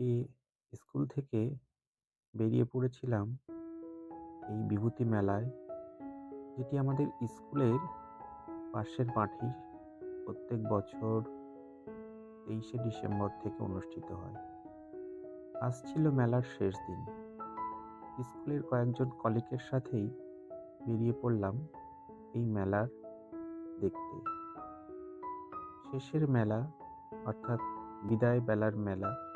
আজকে স্কুল থেকে বেরিয়ে পড়েছিলাম এই বিভূতি মেলায়, যেটি আমাদের স্কুলের পাশের মাঠেই প্রত্যেক বছর তেইশে ডিসেম্বর থেকে অনুষ্ঠিত হয়। আজ ছিল মেলার শেষ দিন। স্কুলের কয়েকজন কলিগের সাথেই বেরিয়ে পড়লাম এই মেলার দেখতে। শেষের মেলা, অর্থাৎ বিদায় বেলার মেলা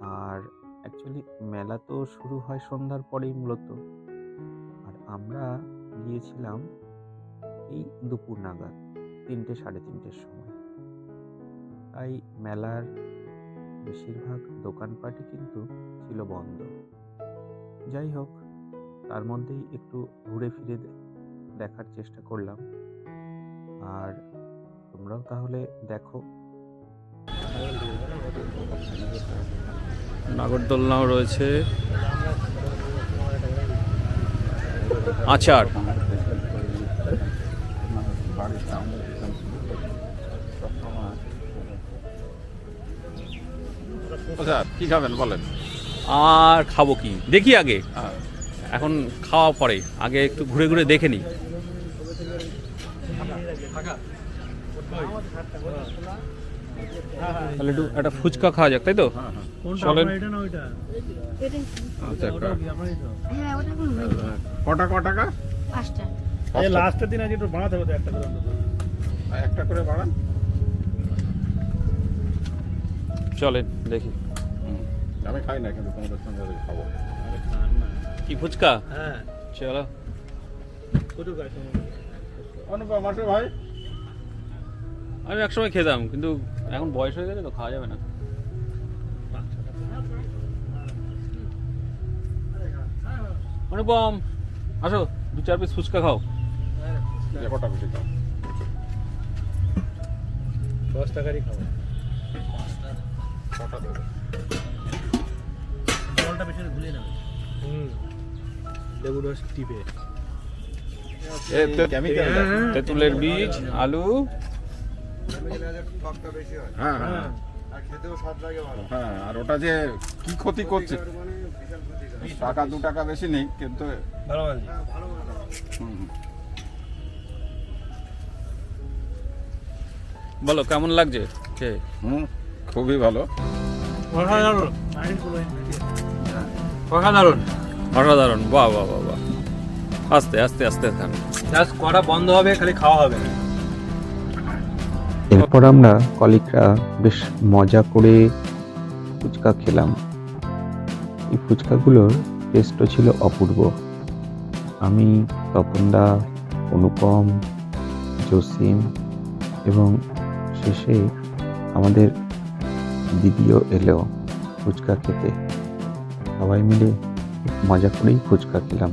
আর অ্যাকচুয়ালি মেলা তো শুরু হয় সন্ধ্যার পরেই মূলত। আর আমরা গিয়েছিলাম এই দুপুর নাগাদ, তিনটে সাড়ে তিনটের সময়। তাই মেলার বেশিরভাগ দোকানপাটই কিন্তু ছিল বন্ধ। যাই হোক, তার মধ্যেই একটু ঘুরে ফিরে দেখার চেষ্টা করলাম। আর তোমরাও তাহলে দেখো নাগরদোলনাও রয়েছে। আচার। আচ্ছা কি খাবেন বলেন? আর খাব কি? দেখি আগে। হ্যাঁ। এখন খাওয়া পরে। আগে একটু ঘুরে ঘুরে দেখে নিই। তাহলে একটু একটা ফুচকা খাওয়া যাক তাই তো? চলেন। আচ্ছা একটা- হ্যাঁ ওটা এখন হয়ে। কটা ক টাকা? পাঁচটা। এই লাস্টের দিন আজ একটু বাড়াতে হবে একটা করে একটা করে বাড়ান চলেন দেখি। আমি খাই না কিন্তু তোমাদের সঙ্গে খাব। কি ফুচকা? হ্যাঁ। চলো। অনুপম আসো ভাই? আমি একসময় খেতাম কিন্তু এখন বয়স হয়ে গেছে তো খাওয়া যাবে না। অনুপম আসো দু চার পিস ফুচকা খাও। যে কটা বেশি খাও? দশ টাকারই খাব। কটা দেবে? জলটা বেশি ভুলে নেবে। হুম। লেবু রস টিপে। তেঁতুলের বীজ আলু হ্যাঁ। হ্যাঁ হ্যাঁ। আর ওটা যে কি ক্ষতি করছে? টাকা দু টাকা বেশি নেই কিন্তু ভালো মাল। হুম, হুম। বলো কেমন লাগছে? কে? হুম খুবই ভালো। অসাধারণ অসাধারণ অসাধারণ বাহ বাহ বাহ বাহ। আস্তে আস্তে আস্তে জাস্ট করা বন্ধ হবে খালি খাওয়া হবে। এরপর আমরা কলিকরা বেশ মজা করে ফুচকা খেলাম। এই ফুচকাগুলোর টেস্টও ছিল অপূর্ব। আমি তপনদা, অনুপম, জসিম এবং শেষে আমাদের দিদিও এলো ফুচকা খেতে। সবাই মিলে মজা করেই ফুচকা খেলাম।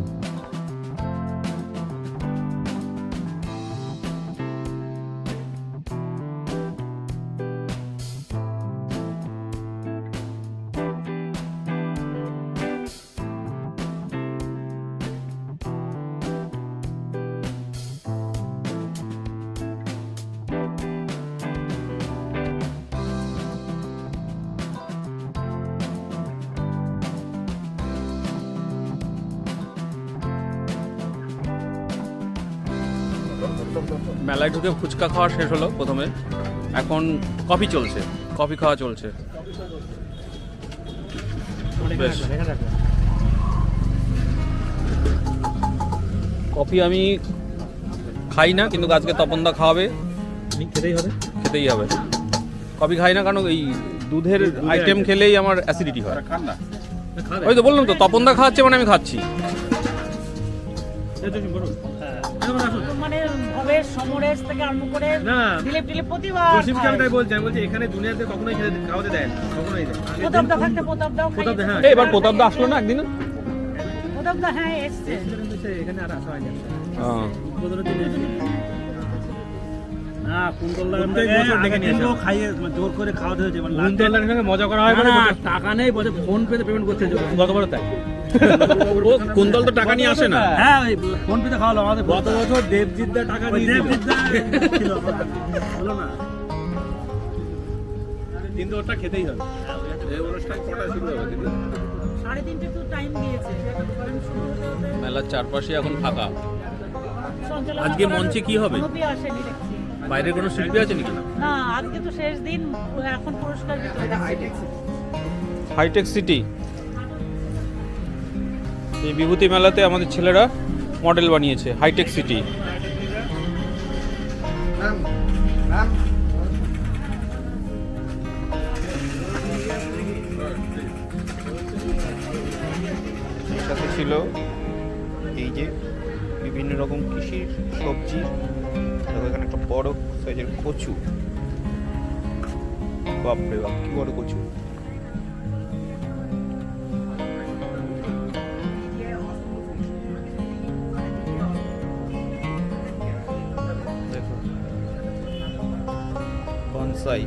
মেলায় ঢুকে ফুচকা খাওয়া শেষ হলো প্রথমে। এখন কফি চলছে কফি খাওয়া চলছে। বেশ। কফি আমি খাই না কিন্তু আজকে তপনদা খাওয়াবে। খেতেই হবে। খেতেই হবে। কফি খাই না কারণ এই দুধের আইটেম খেলেই আমার অ্যাসিডিটি হয়। ওই তো বললাম তো তপনদা খাওয়াচ্ছে মানে আমি খাচ্ছি। মানে ভবের সমরেশ থেকে আরম্ভ করে না দিলীপ প্রতিবার জসিমকে আমি তাই বলছি আমি বলছি এখানে দুনিয়াতে কখনোই খেতে খাওয়াতে দেয় না কখনোই প্রতাপ দা থাকতে প্রতাপ দাও প্রতাপ হ্যাঁ। এই এবার প্রতাপদা আসলো না একদিন প্রতাপ দা হ্যাঁ এসছে। এখানে আর আসা হয়নি। হ্যাঁ। না কুন্তলদার বছর ডেকে নিয়ে আসা। খাইয়ে জোর করে খাওয়াতে হয়েছে মজা করা হয় টাকা নেই বলে ফোন পেতে পেমেন্ট করতে গতবার তাই। ও তো টাকা নিয়ে আসে না? হ্যাঁ ওই ফোন পেতে খাওয়ালো আমাদের গত বছর দেবজিৎ দা টাকা দিয়ে দেবজিৎ দা ছিল। হলো না? কিন্তু ওটা খেতেই হবে। এই অনুষ্ঠান কটা শুরু হবে দিদি সাড়ে তিনটে তো টাইম দিয়েছে। কারণ শুরু হতে হতে মেলার চারপাশে এখন ফাঁকা। আজকে মঞ্চে কি হবে? বাইরের কোনো শিল্পী আছে নাকি না? আজকে তো শেষ দিন এখন পুরস্কার হাইটেক সিটি এই বিভূতি মেলাতে আমাদের ছেলেরা মডেল বানিয়েছে হাইটেক সিটি সাথে ছিল এই যে বিভিন্ন রকম কৃষির সবজি এখানে একটা বড় সাইজের কচু। বাপরে বাপ, কি বড় কচু? বনসাই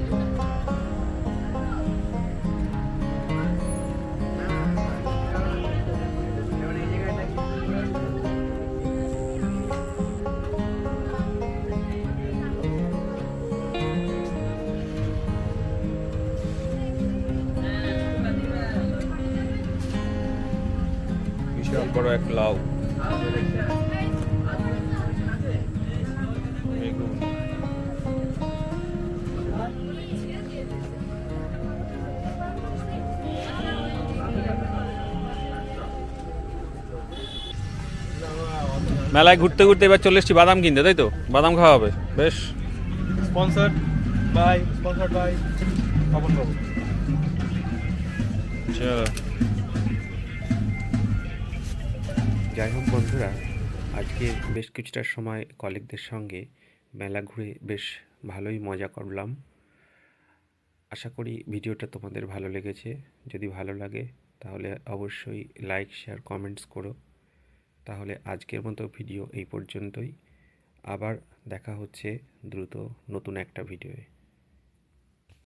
বিশাল বড় এক লাউ বেগুন মেলায় ঘুরতে ঘুরতে এবার চলে এসেছি বাদাম কিনতে তাই তো? বাদাম খাওয়া হবে। বেশ। Sponsor by sponsor by Pabon বাবু। চলো যাই হোক বন্ধুরা আজকে বেশ কিছুটা সময় কলিগদের সঙ্গে মেলা ঘুরে বেশ ভালোই মজা করলাম। আশা করি ভিডিওটা তোমাদের ভালো লেগেছে। যদি ভালো লাগে তাহলে অবশ্যই লাইক শেয়ার কমেন্টস করো। তাহলে আজকের মতো ভিডিও এই পর্যন্তই। আবার দেখা হচ্ছে দ্রুত নতুন একটা ভিডিওয়ে।